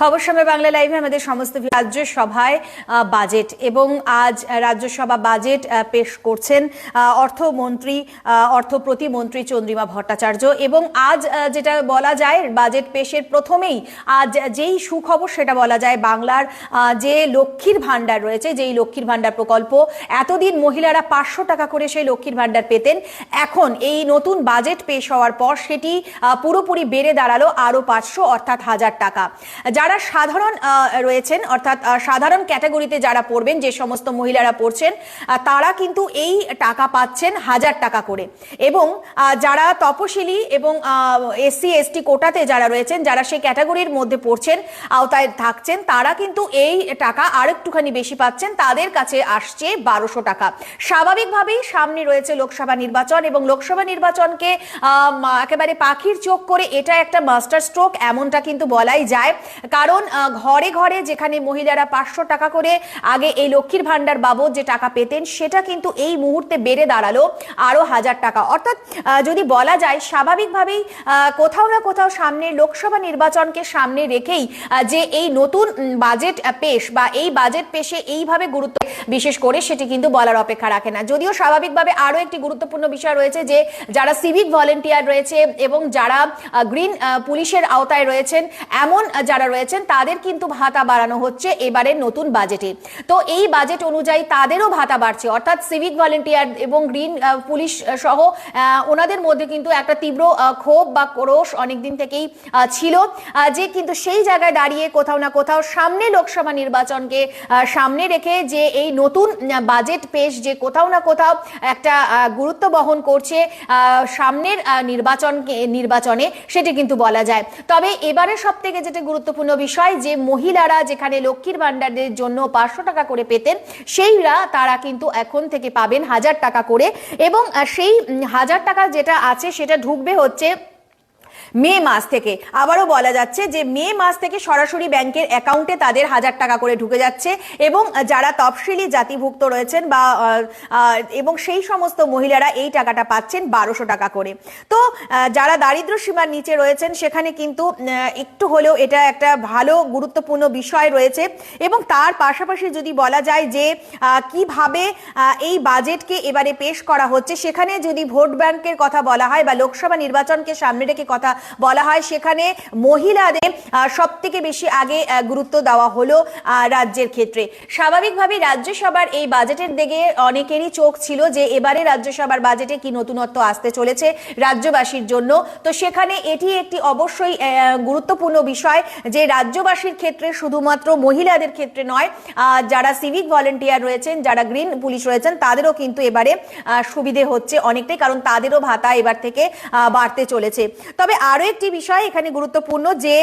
খবর সময় বাংলা লাইভে আমাদের সমস্ত রাজ্যসভায় বাজেট এবং আজ রাজ্যসভা বাজেট পেশ করছেন অর্থমন্ত্রী অর্থ প্রতিমন্ত্রী চন্দ্রিমা ভট্টাচার্য এবং আজ যেটা বলা যায় বাজেট পেশের প্রথমেই আজ যেই সুখবর সেটা বলা যায় বাংলার যে লক্ষ্মীর ভাণ্ডার রয়েছে, যেই লক্ষ্মীর ভাণ্ডার প্রকল্প, এতদিন মহিলারা পাঁচশো টাকা করে সেই লক্ষ্মীর ভাণ্ডার পেতেন। এখন এই নতুন বাজেট পেশ হওয়ার পর সেটি পুরোপুরি বেড়ে দাঁড়াল আরও পাঁচশো অর্থাৎ হাজার টাকা। যারা সাধারণ রয়েছেন, অর্থাৎ সাধারণ ক্যাটাগরিতে যারা পড়বেন, যে সমস্ত মহিলারা পড়ছেন তারা কিন্তু এই টাকা পাচ্ছেন হাজার টাকা করে। এবং যারা তপশিলি এবং এসসি, এসটি কোটাতে যারা রয়েছেন, যারা সেই ক্যাটাগরির মধ্যে পড়ছেন, আওতায় থাকছেন, তারা কিন্তু এই টাকা আর একটুখানি বেশি পাচ্ছেন। তাদের কাছে আসছে বারোশো টাকা। স্বাভাবিকভাবেই সামনে রয়েছে লোকসভা নির্বাচন এবং লোকসভা নির্বাচনকে একেবারে পাখির চোখ করে এটা একটা মাস্টার স্ট্রোক, এমনটা কিন্তু বলাই যায়। কারণ ঘরে ঘরে যেখানে মহিলারা পাঁচশো টাকা করে আগে এই লক্ষ্মীর ভান্ডার বাবদ যে টাকা পেতেন, সেটা কিন্তু এই মুহূর্তে বেড়ে দাঁড়াল আরও হাজার টাকা। অর্থাৎ যদি বলা যায়, স্বাভাবিকভাবেই কোথাও না কোথাও সামনে লোকসভা নির্বাচনকে সামনে রেখেই যে এই নতুন বাজেট পেশ বা এই বাজেট পেশে এইভাবে গুরুত্ব, বিশেষ করে সেটি কিন্তু বলার অপেক্ষা রাখে না। যদিও স্বাভাবিকভাবে আরও একটি গুরুত্বপূর্ণ বিষয় রয়েছে যে, যারা সিভিক ভলেন্টিয়ার রয়েছে এবং যারা গ্রিন পুলিশের আওতায় রয়েছেন, এমন যারা রয়েছেন, তাদের কিন্তু ভাতা বাড়ানো হচ্ছে এবারের নতুন বাজেটে। তো এই বাজেট অনুযায়ী তাদেরও ভাতা বাড়ছে, অর্থাৎ সিভিক ভলেন্টিয়ার এবং গ্রিন পুলিশ সহ ওনাদের মধ্যে কিন্তু একটা তীব্র ক্ষোভ বা ক্রোশ অনেকদিন থেকেই ছিল যে কিন্তু সেই জায়গায় দাঁড়িয়ে কোথাও না কোথাও সামনে লোকসভা নির্বাচনকে সামনে রেখে যে এই নতুন বাজেট পেশ যে কোথাও না কোথাও একটা গুরুত্ব বহন করছে সামনের নির্বাচনকে, নির্বাচনে, সেটি কিন্তু বলা যায়। তবে এবারে সব থেকে যেটা গুরুত্বপূর্ণ বিষয় যে মহিলারা যেখানে লক্ষ্মীর ভান্ডারের জন্য পাঁচশো টাকা করে পেতেন, সেইরা তারা কিন্তু এখন থেকে পাবেন হাজার টাকা করে। এবং সেই হাজার টাকা যেটা আছে সেটা ঢুকবে হচ্ছে মে মাস থেকে। আবারও বলা যাচ্ছে যে মে মাস থেকে সরাসরি ব্যাংকের অ্যাকাউন্টে তাদের হাজার টাকা করে ঢুকে যাচ্ছে এবং যারা তফসিলি জাতিভুক্ত রয়েছেন বা এবং সেই সমস্ত মহিলারা এই টাকাটা পাচ্ছেন বারোশো টাকা করে। তো যারা দারিদ্র সীমার নিচে রয়েছেন সেখানে কিন্তু একটু হলেও এটা একটা ভালো গুরুত্বপূর্ণ বিষয় রয়েছে এবং তার পাশাপাশি যদি বলা যায় যে কীভাবে এই বাজেটকে এবারে পেশ করা হচ্ছে, সেখানে যদি ভোট ব্যাংকের কথা বলা হয় বা লোকসভা নির্বাচনকে সামনে রেখে কথা বলা হয় সেখানে মহিলাদের সব থেকে বেশি আগে গুরুত্ব দেওয়া হলো রাজ্যের ক্ষেত্রে। স্বাভাবিকভাবে রাজ্যসভার এই বাজেটের দিকে অনেকেরই চোখ ছিল যে এবারে রাজ্যসভার বাজেটে কি নতুনত্ব আসতে চলেছে রাজ্যবাসীর জন্য। তো সেখানে এটি একটি অবশ্যই গুরুত্বপূর্ণ বিষয় যে রাজ্যবাসীর ক্ষেত্রে শুধুমাত্র মহিলাদের ক্ষেত্রে নয় যারা সিভিক ভলেন্টিয়ার রয়েছেন, যারা গ্রিন পুলিশ রয়েছেন, তাদেরও কিন্তু এবারে সুবিধে হচ্ছে অনেকটাই, কারণ তাদেরও ভাতা এবার থেকে বাড়তে চলেছে। তবে আরও একটি বিষয় এখানে গুরুত্বপূর্ণ যে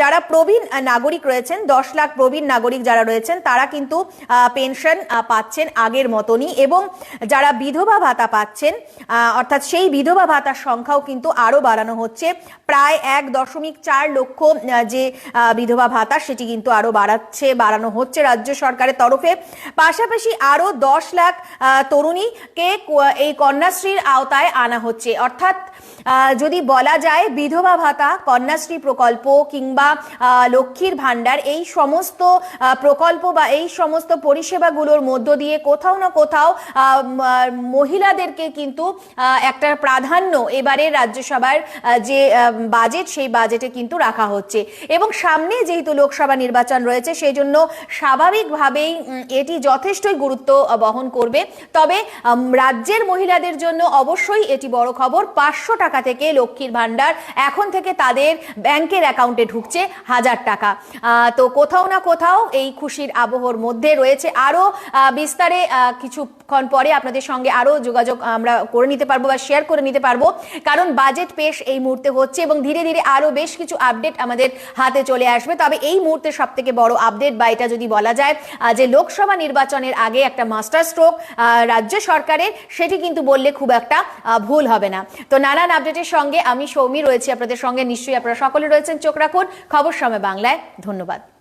যারা প্রবীণ নাগরিক রয়েছেন, দশ লাখ প্রবীণ নাগরিক যারা রয়েছেন, তারা কিন্তু পেনশন পাচ্ছেন আগের মতনই এবং যারা বিধবা ভাতা পাচ্ছেন অর্থাৎ সেই বিধবা ভাতার সংখ্যাও কিন্তু আরও বাড়ানো হচ্ছে। প্রায় এক দশমিক চার লক্ষ যে বিধবা ভাতা সেটি কিন্তু আরও বাড়াচ্ছে, বাড়ানো হচ্ছে রাজ্য সরকারের তরফে। পাশাপাশি আরও দশ লাখ তরুণীকে এই কন্যাশ্রীর আওতায় আনা হচ্ছে। অর্থাৎ যদি বলা যায় বিধবা ভাতা, কন্যাশ্রী প্রকল্প কিংবা লক্ষ্মীর ভাণ্ডার, এই সমস্ত প্রকল্প বা এই সমস্ত পরিষেবাগুলোর মধ্য দিয়ে কোথাও না কোথাও মহিলাদেরকে কিন্তু একটা প্রাধান্য এবারে রাজ্যসভার যে বাজেট, সেই বাজেটে কিন্তু রাখা হচ্ছে। এবং সামনে যেহেতু লোকসভা নির্বাচন রয়েছে সেই জন্য স্বাভাবিকভাবেই এটি যথেষ্টই গুরুত্ব বহন করবে। তবে রাজ্যের মহিলাদের জন্য অবশ্যই এটি বড় খবর। পাঁচশো টাকা থেকে লক্ষ্মীর ভাণ্ডার এখন থেকে তাদের ব্যাংকের অ্যাকাউন্টে ঢুকছে হাজার টাকা। তো কোথাও না কোথাও এই খুশির আবহর মধ্যে রয়েছে। আরও আহ, বিস্তারে কিছুক্ষণ পরে আপনাদের সঙ্গে আরও যোগাযোগ আমরা করে নিতে পারব বা শেয়ার করে নিতে পারব। কারণ বাজেট পেশ এই মুহূর্তে হচ্ছে এবং ধীরে ধীরে আরও বেশ কিছু আপডেট আমাদের হাতে চলে আসবে। তবে এই মুহূর্তে সব থেকে বড় আপডেট বা এটা যদি বলা যায় যে লোকসভা নির্বাচনের আগে একটা মাস্টার স্ট্রোক রাজ্য সরকারের সেটি কিন্তু বললে খুব একটা ভুল হবে না। তো নানান আপডেটের সঙ্গে আমি সৌমি রয়েছি আপনাদের সঙ্গে। নিশ্চয়ই আপনারা সকলে রয়েছেন। চোখ রাখুন। খবর সময় বাংলায়। ধন্যবাদ।